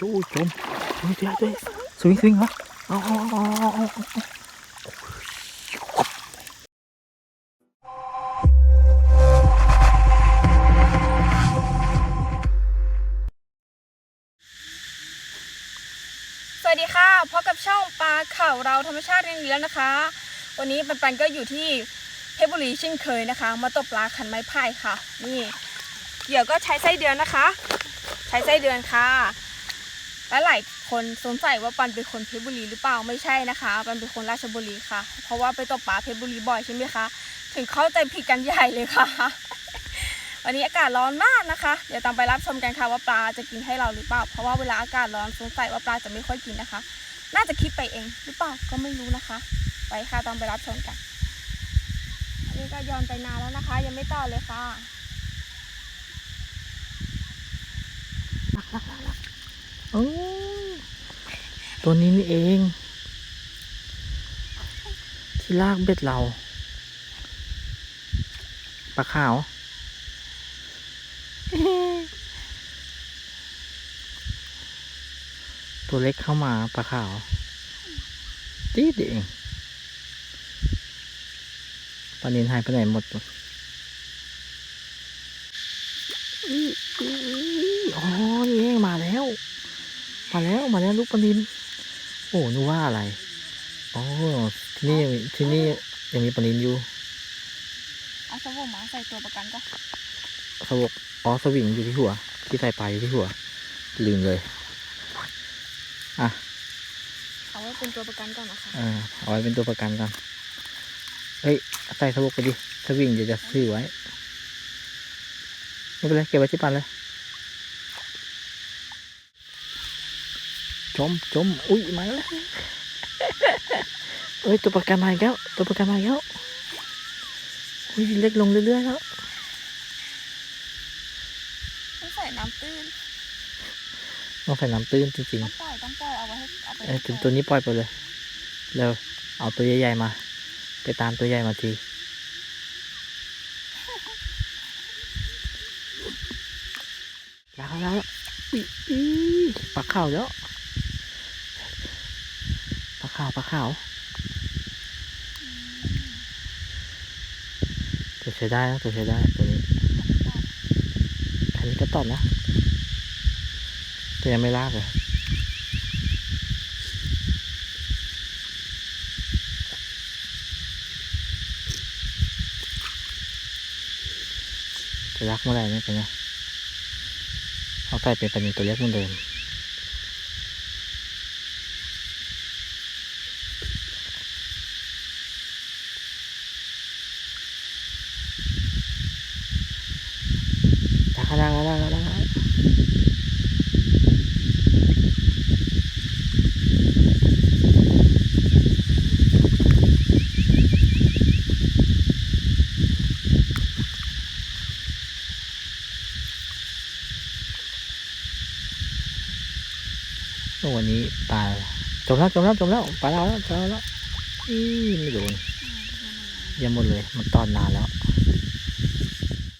จู้จมเฮ้ยเดี๋ยวเดี๋ยวสวิงสวิงเหรอเอาเอาเอาเอาเอาสวัสดีค่ะพบกับช่องปลาข่าวเราธรรมชาติกันอีกแล้วนะคะ วันนี้ปันปันก็อยู่ที่เพชรบุรีเช่นเคยนะคะ มาตกปลาขันไม้พายค่ะ นี่เหยื่อก็ใช้ไส้เดือนนะคะ ใช้ไส้เดือนค่ะ และหลายคนสงสัยว่าปันเป็นคนเพชรบุรีหรือเปล่าไม่ใช่นะคะ ปันเป็นคนราชบุรีค่ะ เพราะว่าไปตกปลาเพชรบุรีบ่อยใช่ไหมคะถึงเข้าใจผิดกันใหญ่เลยค่ะ วันนี้อากาศร้อนมากนะคะ เดี๋ยวตามไปรับชมกันค่ะว่าปลาจะกินให้เราหรือเปล่า เพราะว่าเวลาอากาศร้อนสงสัยว่าปลาจะไม่ค่อยกินนะคะ น่าจะคิดไปเองหรือเปล่าก็ไม่รู้นะคะ ไปค่ะตามไปรับชมกันอันนี้ก็ย้อนไปนานแล้วนะคะ ยังไม่ต่อเลยค่ะ ตัวนี้นี่เอง ที่ลากเบ็ดเราปลาขาว ตัวเล็กเข้ามาปลาขาวตีดเองปลานินหายไปไหนหมดอื้ออื้ออ๋อนี่เองมาแล้ว มาแล้วมาแล้วลูกปลานินโอ้นึกว่าอะไรอ๋อที่นี่ยังมีที่นี่ยังมีปลานินอยู่เอาสวมมาใส่ตัวประกันก็สวกอ๋อสวิงอยู่ที่หัว ที่ใส่ปลาอยู่ที่หัว ลืมเลยเอาไว้เป็นตัวประกันก่อนนะคะเออเอาไว้เป็นตัวประกันก่อนเฮ้ยใส่สวกไปดิสวิงเดี๋ยวจะซื้อไว้ไม่เป็นไรเก็บไว้ที่ปันเลย จมจมอุ้ยมาแล้วเอ้ยตัวประกันมาอีกแล้วตัวประกันมาอีกแล้วอุ้ยเล็กลงเรื่อยๆแล้วต้องใส่น้ำตื้นต้องใส่น้ำตื้นจริงต้องปล่อยต้องปล่อยเอาไว้ให้เอาไปๆเออตัวตัวนี้ปล่อยไปเลยเร็วเอาตัวใหญ่ๆมา ไปตามตัวใหญ่มาทีแล้วแล้วอุ๊ยอุ๊ยปลาขาวแล้วปลา ขาวปลาขาวตัวใช้ได้นะตัวใช้ได้ตัวนี้คันนี้ก็ตอบนะแต่ยังไม่ลากเลยจะรักเมื่อไหร่เนี่ยเป็นไงเอาใส่เป็นปลานินตัวเล็กเหมือนเดิม ได้ได้ได้ได้ได้โอ้วันนี้ปลาจมแล้วจมแล้วจมแล้วปลาเราแล้วจมแล้วอีไม่โดนเยังหมดเลย มันตอนนานแล้ว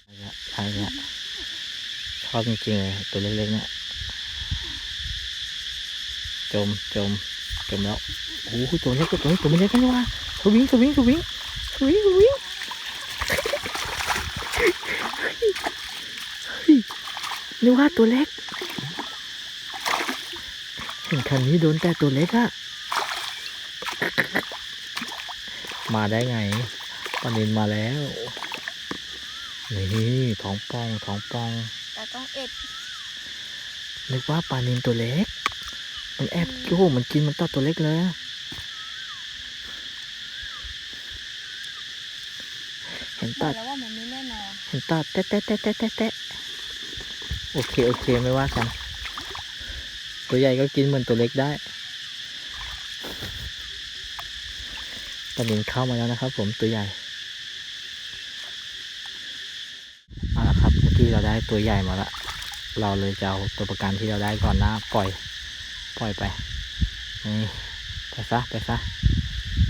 ไปละไปละช อบจริงๆเลยตัวเล็กๆเนี่ยจมจมจมแล้วโอ้โหตัวเล็กตัวเล็กตัวไม่เล็กกันนี่ว่าสวิงสวิงสวิงสวิงสวิงเฮ้ยนึกว่าตัวเล็กเห็นคันนี้โดนแต่ตัวเล็กอะมาได้ไงปลานินมาแล้ว นี่ท้องป่องท้องป่อง องเอ็ดนึกว่าปลานินตัวเล็ก มันแอบโอ้โหมันกินมันตัดตัวเล็กเลยอะเห็นบอตักดแล้วว่ามันไม่แน่นอนเห็นตัดแตะแตะแตะแตะแตะแตะโอเคโอเคไม่ว่ากัน ตัวใหญ่ก็กินเหมือนตัวเล็กได้ปลานินเข้ามาแล้วนะครับผมตัวใหญ่ เราได้ตัวใหญ่มาละ เราเลยจะเอาตัวประกันที่เราได้ก่อนหน้าปล่อย ปล่อยไป นี่ไปซะไปซะ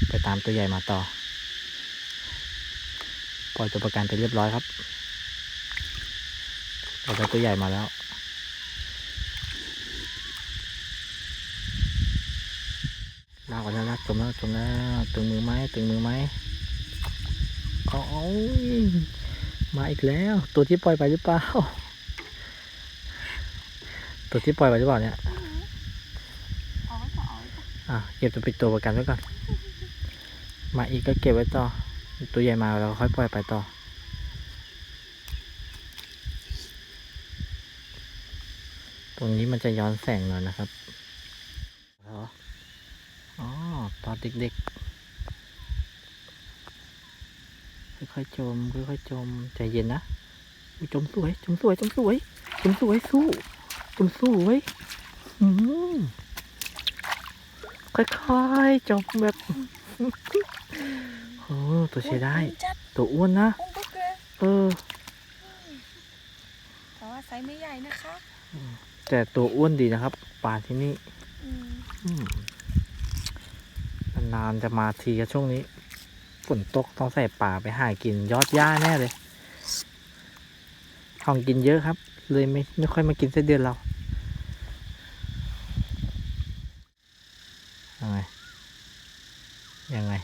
ไปตามตัวใหญ่มาต่อ ปล่อยตัวประกันไปเรียบร้อยครับเราได้ตัวใหญ่มาแล้วลากไปแล้วนะจมแล้วจมแล้วตึงมือไหมตึงมือไหมเอา มาอีกแล้ว ตัวที่ปล่อยไปหรือเปล่า ตัวที่ปล่อยไปหรือเปล่าเนี่ยเอาไว้ก่อนเอาไว้ก่อนอะเก็บตัวปิดตัวประกันไว้ก่อน มาอีกก็เก็บไว้ต่อ ตัวใหญ่มาเราค่อยปล่อยไปต่อ ตรงนี้มันจะย้อนแสงหน่อยนะครับเหรออ๋อตอนเด็กๆ ค่อยๆจมค่อยๆจมใจเย็นนะอุ๊ยจมสวยจมสวยจมสวยจมสวยสู้จมสวยอืมค่อยๆจมแบบโอ้ตัวใช้ได้อุ้ยจัดตัวอ้วนนะอุ้มปุ๊กเลยเออแต่ว่าไซส์ไม่ใหญ่นะคะ แต่ตัวอ้วนดีนะครับปลาที่นี่อืมอืมนานๆจะมาทีกับช่วงนี้ ฝนตกต้องใส่ป่าไปหากินยอดหญ้าแน่เลยของกินเยอะครับ เลยไม่ไม่ค่อยมากินเส้นเดือนเรายังไงยังไง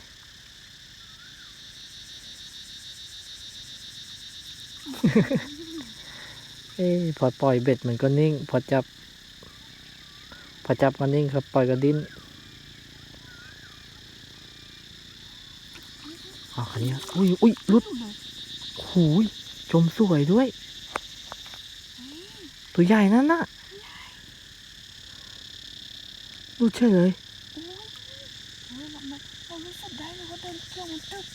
เอ้ยพอปล่อยเบ็ดมันก็นิ่ง พอจับ พอจับก็นิ่งครับปล่อยก็ดิ้น อ๋อคันนี้อุ้ยอุ้ยรุดหูยจมสวยด้วย ตัวใหญ่นั่นน่ะรุดเฉยเลยโอ้ยเราไม่เรารู้สึกได้เลยว่าโดนเกี่ยวมันตึก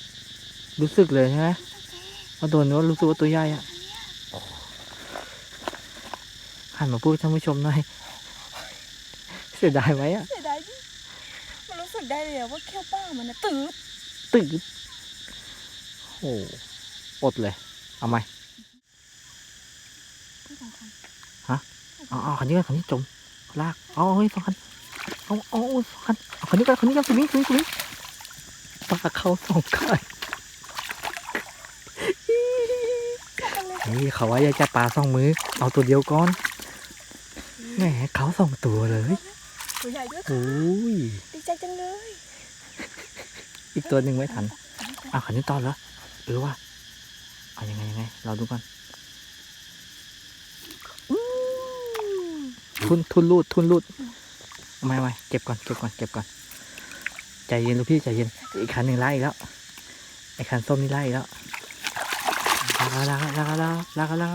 รู้สึกเลยใช่ไหมรู้สึกสิว่าโดนว่ารู้สึกว่าตัวใหญ่อะหันมาพูดให้ท่านผู้ชมหน่อย เสียดายไหมอะเสียดายดิมันรู้สึกได้เลยอะว่าเขี้ยวป้ามันนะตืดตึก โอ้อดเลย เอาไหมที่สำคัญเอาเอาคันนี้ก่อนคันนี้จมลากเอาเฮ้ยสองคันเอาเอาเอาสองคันเอาคันนี้ก่อนคันนี้ก่อนสวิงสวิงสวิงปลาเขาสองคันนี่เขาว่าอยากจะปลาสองมือ เอาตัวเดียวก่อนแหมเขาสองตัวเลยตัวใหญ่ด้วยโอ้ยดีใจจังเลย อีกตัวหนึ่งไม่ทันเอาคันนี้ตอนแล้ว เออว่าเอายังไงยังไง เราดูก่อนทุนทุนรูดทุนรูดไม่ไม่เก็บก่อนเก็บก่อนเก็บก่อนใจเย็นลูกพี่ใจเย็นอีกคันหนึ่งไล่อีกแล้วไอ้คันส้มนี่ไล่อีกแล้วลากแล้วลากแล้วลากแล้วลากแล้ว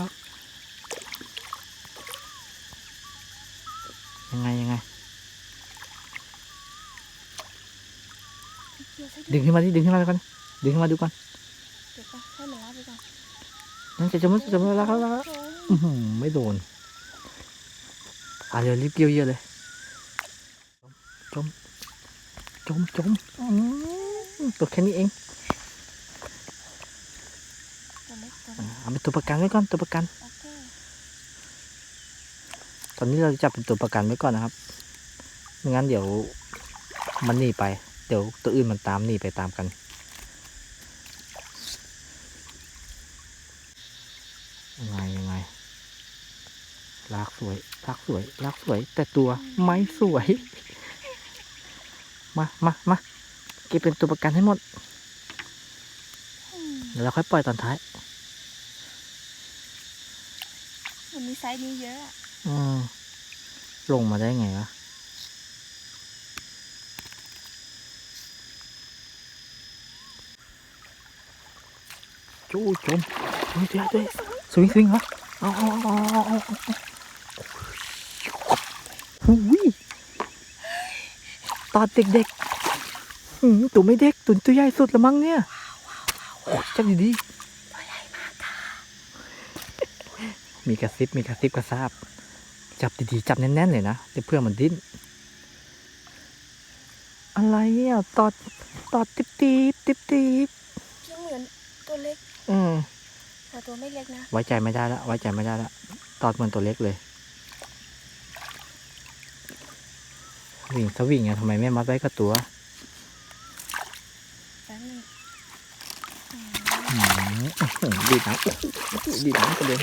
ยังไงยังไงเกี่ยวไส้ดึเดืงอนขึ้นมาดิดึงขึ้นมาก่อนดึงขึ้นมาดูก่อนเดี๋ยวก่อ นให้มันลาไปก่อนนั่นจะจมจะจมแล้วลากแล้วลากแล้วโอ้ยอื้อหือไม่โดนอะเดี๋ยวรีบเกี่ยวเยอะเลย จม จมจมอื้อตัวแค่นี้เองตัวเล็กตัวอะเล็กเอาเป็นตัวประกันไว้ก่อนตัวประกันโอเคตอนนี้เราจะจับเป็นตัวประกันไว้ก่อนนะครับไม่งั้นเดี๋ยวมันหนีไป เดี๋ยวตัวอื่นมันตามหนีไปตามกัน ยังไงยังไง ลากสวย ลากสวย ลากสวย แต่ตัวไม่สวย มามามาเก็บเป็นตัวประกันให้หมดอืมเดี๋ยวเราค่อยปล่อยตอนท้ายมันมีไซส์นี้เยอะอะอืมลงมาได้ไงวะจู้จมเฮ้ยเดี๋ยวเดี๋ยวสวิงสวิงเหรอเอาเอาเอาเอาเอาเอา หูยตอนเด็กๆหืมตัวไม่เด็กตัวตัวใหญ่สุดละมั้งเนี่ยโอ้ยจับดีๆมีกระซิบมีกระซิบกระซาบ จับดีๆ จับแน่นๆเลยนะเดี๋ยวเพื่อมันดิ้น อะไรอะตอดตอดติ๊บติ๊บติ๊บติ๊บยังเหมือนตัวเล็กเออแต่ตัวไม่เล็กนะ ไว้ใจไม่ได้ละไว้ใจไม่ได้ละตอดเหมือนตัวเล็กเลย วิ่งสวิ่งอะทำไมไม่มัดไว้กับตัวแป๊บนึงอืมอื้อหือดีดน้ำโอ้โหดีดน้ำกระเด็น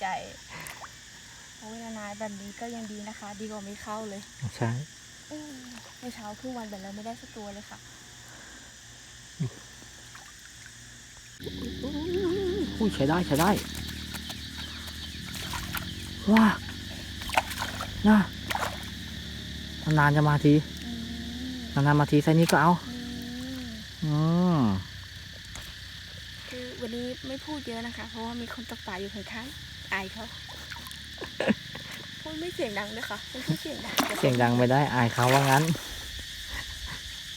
ใจเอาเวลานานแบบนี้ก็ยังดีนะคะ ดีกว่าไม่เข้าเลย ใช่เออเมื่อเช้าครึ่งวันแบบแล้วไม่ได้สักตัวเลยค่ะ อุ้ยใช้ได้ใช้ได้ว้าน่านานๆจะมาทีอืมนานๆมาทีไซส์นี้ก็เอาอืมอืมคือวันนี้ไม่พูดเยอะนะคะ เพราะว่ามีคนตกปลาอยู่ข้างๆอายเขาพูดไม่เสียงดังด้วยค่ะไม่พูดเสียงดังเสียงดังไม่ได้อายเขาว่างั้น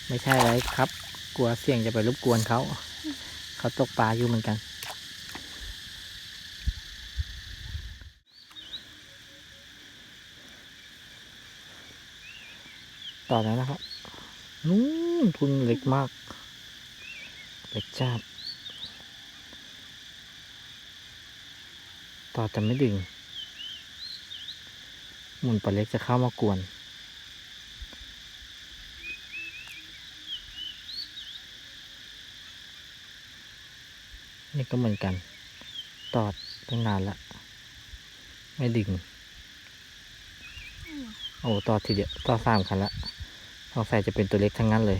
ไม่ใช่เลยครับ กลัวเสียงจะไปรบกวนเขา เขาตกปลาอยู่เหมือนกัน ต่อแล้วนะครับนู้นทุนเล็กมากเล็กจัดต่อจะไม่ดึง มุนปลาเล็กจะเข้ามากวนนี่ก็เหมือนกัน ตอดตั้งนานละ ไม่ดึงโอ้ ตอดทีเดียว ตอดสามคันละ สงสัยจะเป็นตัวเล็กทั้งนั้นเลย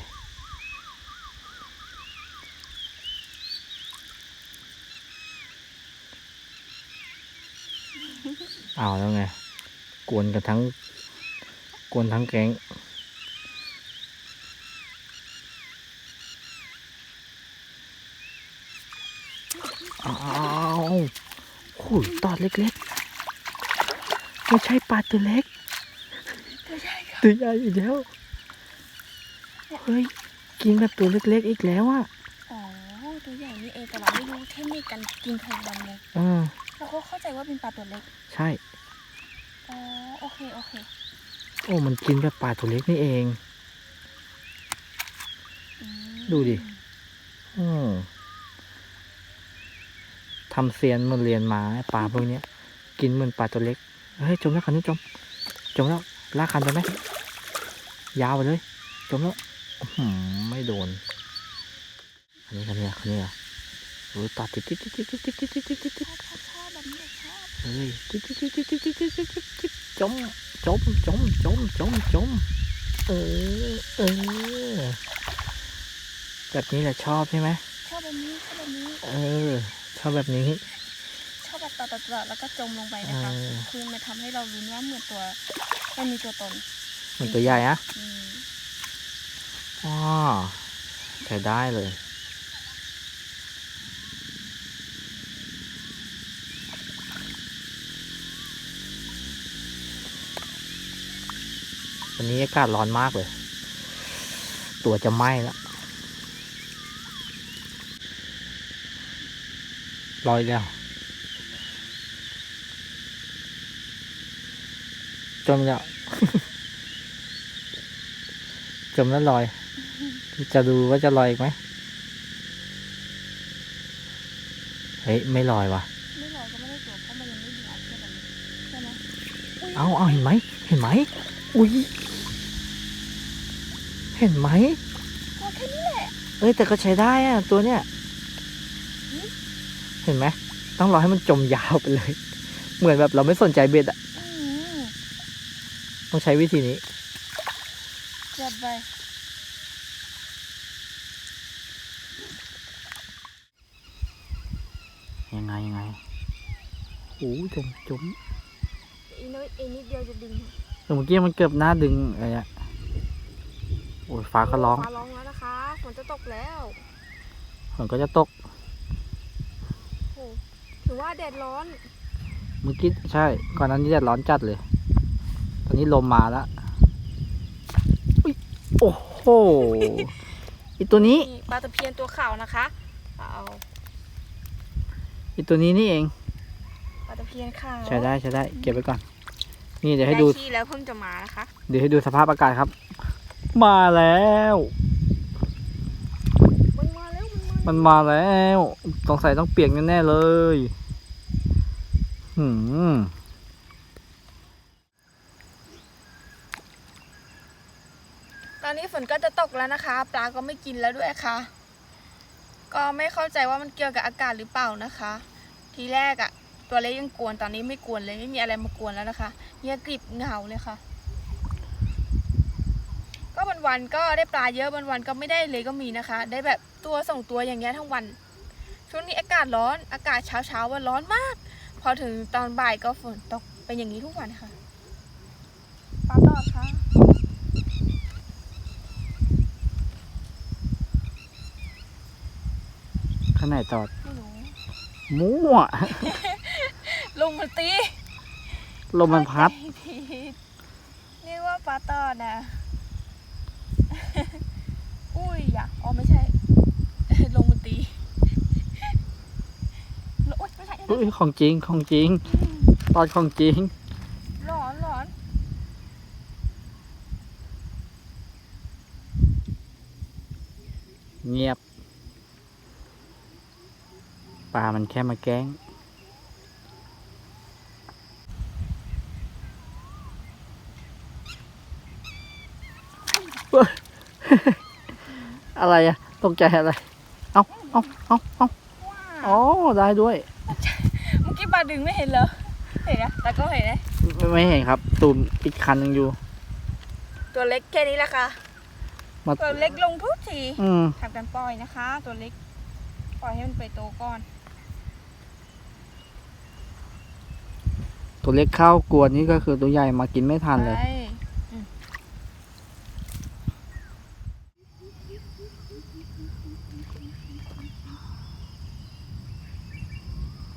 เอาแล้วไง กวนกันทั้ง กวนทั้งแก๊งอ้าวโอ้ยตอดเล็กๆ ไม่ใช่ปลาตัวเล็กไม่ใช่ค่ะตัวใหญ่อีกแล้ว เฮ้ยกินแบบตัวเล็กๆอีกแล้วอะอ๋อตัวใหญ่นี่เองแต่เราไม่รู้เทคนิคการกินของมันไงเออเราก็เข้าใจว่าเป็นปลาตัวเล็ก ใช่ อ๋อโอเคโอเค โอ้มันกินแบบปลาตัวเล็กนี่เองอืมดูดิอืมทำเซียนมันเรียนมาปลาพวกเนี้ยกินเหมือนปลาตัวเล็ก เฮ้ยจมแล้วคันนี้จม จมแล้วลากคันไปไหมยาวไปเลย จมแล้วอื้อหือ ไม่โดน อันนี้คันนี้คันนี้อะโอ้ยตัดติดติดติดติดติดติดติดติดติดติดชอบชอบชอบแบบนี้เฮ้ยจิ๊บจิ๊บจิ๊บจิ๊บจิ๊บจิ๊บจิ๊บจิ๊บจิ๊บจมจมจมจมจมจมเออเออแบบนี้แหละชอบใช่ไหมชอบแบบนี้ชอบแบบนี้ เออ ชอบแบบนี้ชอบแบบต่อต่อต่อแล้วก็จมลงไปนะคะคือมันทำให้เรารู้ว่าเหมือนตัวมันมีตัวตนเหมือนตัวใหญ่อะ อืมอ๋อใช้ได้เลย วันนี้อากาศร้อนมากเลย ตัวจะไหม้แล้วลอยแล้ว จมแล้ว จมแล้วลอย จะดูว่าจะลอยอีกไหมเฮ้ยไม่ลอยว่ะ ไม่ลอยก็ไม่ได้ตัวเพราะมันยังไม่มีอันเชื่อแบบนี้ใช่ไหมยเอาเอาเห็นไหมเห็นไหมอุ้ยเห็นไหมตัวแค่นี้แหละเอ้ยแต่ก็ใช้ได้อะตัวเนี้ยหืมเห็นไหมต้องรอให้มันจมยาวไปเลย เหมือนแบบเราไม่สนใจเบ็ดอะอืมต้องใช้วิธีนี้จัดไป ยังไงยังไง โอ้จมจมอีน้อยอีนิดเดียวจะดึงแต่เมื่อกี้มันเกือบหน้าดึงอะไรอะโอ้ยฟ้าก็ร้องฟ้าร้องแล้วนะคะฝนจะตกแล้วฝนก็จะตกโอ้ถือว่าแดดร้อน เมื่อกี้ใช่ ก่อนหนั้นนี้แดดร้อนจัดเลย ตอนนี้ลมมาแล้วอุ๊ยโอ้โหอีตัวนี้นี่ปลาตะเพียนตัวขาวนะคะเอาอีตัวนี้นี่เองปลา ตะเพียนขาวใช้ได้ใช้ได้ เก็บไว้ก่อน นี่เดี๋ยวให้ดูที่แล้วเพิ่งจะมานะคะ เดี๋ยวให้ดูสภาพอากาศครับ มาแล้ว มันมาแล้วมันมามันมาแล้วสงสัยต้องเปียกแน่ๆเลยหืมตอนนี้ฝนก็จะตกแล้วนะคะ ปลาก็ไม่กินแล้วด้วยค่ะ ก็ไม่เข้าใจว่ามันเกี่ยวกับอากาศหรือเปล่านะคะ ทีแรกอะ่ะ ตตัวเล็กยังกวนตอนนี้ไม่กวนเลยไม่มีอะไรมากวนแล้วนะคะเงียบกริบเหงาเลยค่ะ ก็วันวันๆก็ได้ปลาเยอะวันวันๆก็ไม่ได้เลยก็มีนะคะ ได้แบบตัวสองตัวอย่างเงี้ยทั้งวัน ช่วงนี้อากาศร้อนอากาศเช้าเช้าๆวันร้อนมาก พอถึงตอนบ่ายก็ฝนตกเป็นอย่างนี้ทุกวันค่ะปลาตอดค่ะข้างในตอด ไม่รู้ มั่ว ลุงมันตีลมมันพัด เข้าใจผิดเรียกว่าปลาตอดนะอุ้ยอย่าอ๋อไม่ใช่ ลงมันตีโอ๊ยไม่ใช่อุ้ยของจริงของจริงตอดของจริงร้อนร้อนเงียบปลามันแค่มาแกล้ง เฮ้ย อะไรอะตกใจอะไร เอาเอาเอาเอาว้าอ๋อได้ด้วยเมื่อกี้ปลาดึงไม่เห็นเหรอเห็นนะแต่ก็เห็นนะไม่ไม่เห็นครับ ตูมอีกคันหนึงอยู่ ตัวเล็กแค่นี้แหละค่ะมาตัวเล็กลงทุกทีอืมทำกันปล่อยนะคะ ตัวเล็ก ปล่อยให้มันไปโตก่อน ตัวเล็กเข้ากวนนี่ก็คือตัวใหญ่มากินไม่ทันเลย ใช่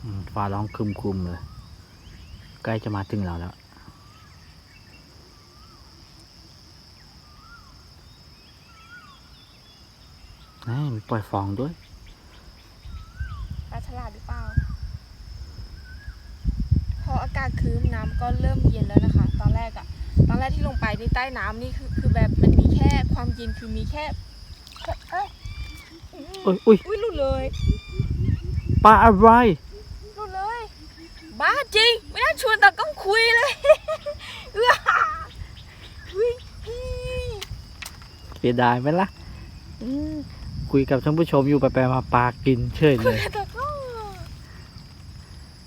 อืม ฟ้าร้องครึมๆเลยใกล้จะมาถึงเราแล้ว นี่มีปล่อยฟองด้วยปลาฉลาดหรือเปล่า พออากาศคืมน้ำก็เริ่มเย็นแล้วนะคะ ตอนแรกอะตอนแรกที่ลงไปในใต้น้ำนี่คือคือแบบมันมีแค่ความเย็นคือมีแค่เอ้ยอุ้ยอุ้ยอุ้ยหลุดเลยปลาอะไรหลุดเลยบ้า จริง ไม่น่าชวนแต่ต้องคุยเลยเอื้ออุ๊ยพี่เสียดายไหมล่ะอืมคุยกับท่านผู้ชมอยู่ไปไปมาปลากินเฉยเลยแต่ก็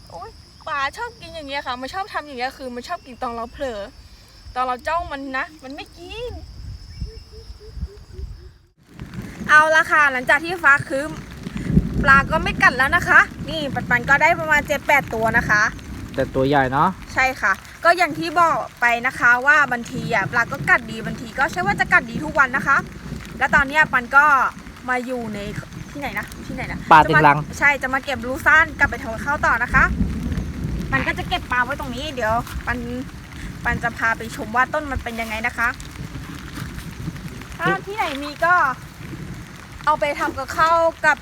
โอ๊ยป๋าชอบกินอย่างเงี้ยค่ะ มันชอบทำอย่างเงี้ยคือ มันชอบกินตอนเราเผลอตอนเราจ้องมันนะ มันไม่กิน เอาละค่ะ หลังจากที่ฟ้าคืมปลาก็ไม่กัดแล้วนะคะ นี่ปันปันก็ได้ประมาณเจ็ดแปดตัวนะคะ แต่ตัวใหญ่เนาะใช่ค่ะ ก็อย่างที่บอกไปนะคะว่าบางทีอะปลาก็กัดดีบางทีก็ใช่ว่าจะกัดดีทุกวันนะคะ แล้วตอนเนี้ยปันก็มาอยู่ในที่ไหนนะที่ไหนนะปลาติดลัง จะมาใช่จะมาเก็บลูซ่านกลับไปทำข้าวต่อนะคะ มันก็จะเก็บปลาไว้ตรงนี้เดี๋ยวปันปันจะพาไปชมว่าต้นมันเป็นยังไงนะคะ ถ้าที่ไหนมีก็ เอาไปทำกับข้าวกับ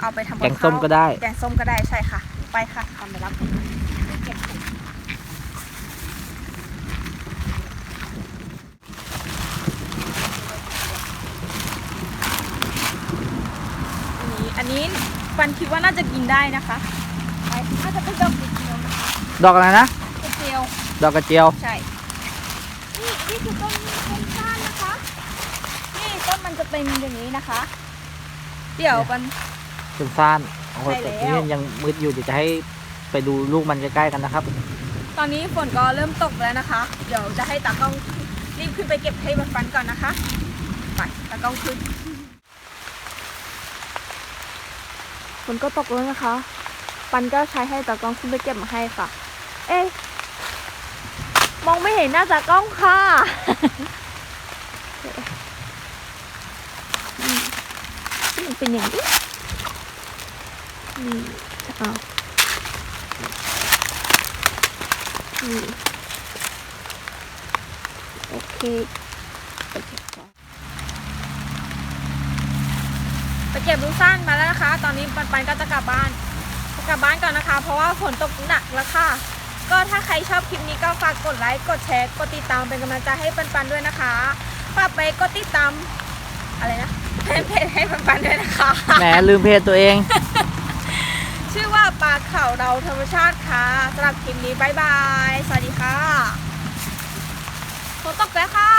เอาไปทำแกกับงข้าวส้มก็ได้ แกงส้มก็ได้ใช่ค่ะ ไปค่ะตามไปรับไปเก็บถุงอันนี้อันนี้ ปันคิดว่าน่าจะกินได้นะคะไปน่าจะเป็นดอกกระเจียวนะคะดอกอะไรนะกระเจียว ดอกกระเจียว ใช่ นี่นี่คือต้นต้นก้านนะคะ นี่ต้นมันจะเป็นอย่างนี้นะคะ เดี๋ยวมันเป็นซ่านโอ้โหใช่แต่แล้วที่นี่ยังมืดอยู่เดี๋ยวจะให้ไปดูลูกมันใกล้ๆกันนะครับ ตอนนี้ฝนก็เริ่มตกแล้วนะคะ เดี๋ยวจะให้ตากล้องรีบขึ้นไปเก็บให้มันฟันก่อนนะคะ ไปตากล้องขึ้น ฝ นก็ตกแล้วนะคะ ปันก็ใช้ให้ตากล้องขึ้นไปเก็บมาให้ค่ะ เอ๊ะมองไม่เห็นหน้าตากล้องค่ะมันเป็นอย่างนี้นี่เอานี่โอเค ไปเก็บก่อนไปเก็บลูกสั้นมาแล้วนะคะ ตอนนี้ปันปันก็จะกลับบ้านจะกลับบ้านก่อนนะคะ เพราะว่าฝนตกหนักแล้วค่ะ ก็ถ้าใครชอบคลิปนี้ก็ฝากกดไลค์กดแชร์กดติดตามเป็นกำลังใจให้ปันปันด้วยนะคะฝากไปกดติดตามอะไรนะแฟนเพจให้ปันปันด้วยนะคะแหมลืมเพจตัวเอง ชื่อว่าปลาเข่าเราธรรมชาติค่ะสำหรับคลิปนี้บายบาย สวัสดีค่ะฝนตกแล้วค่ะ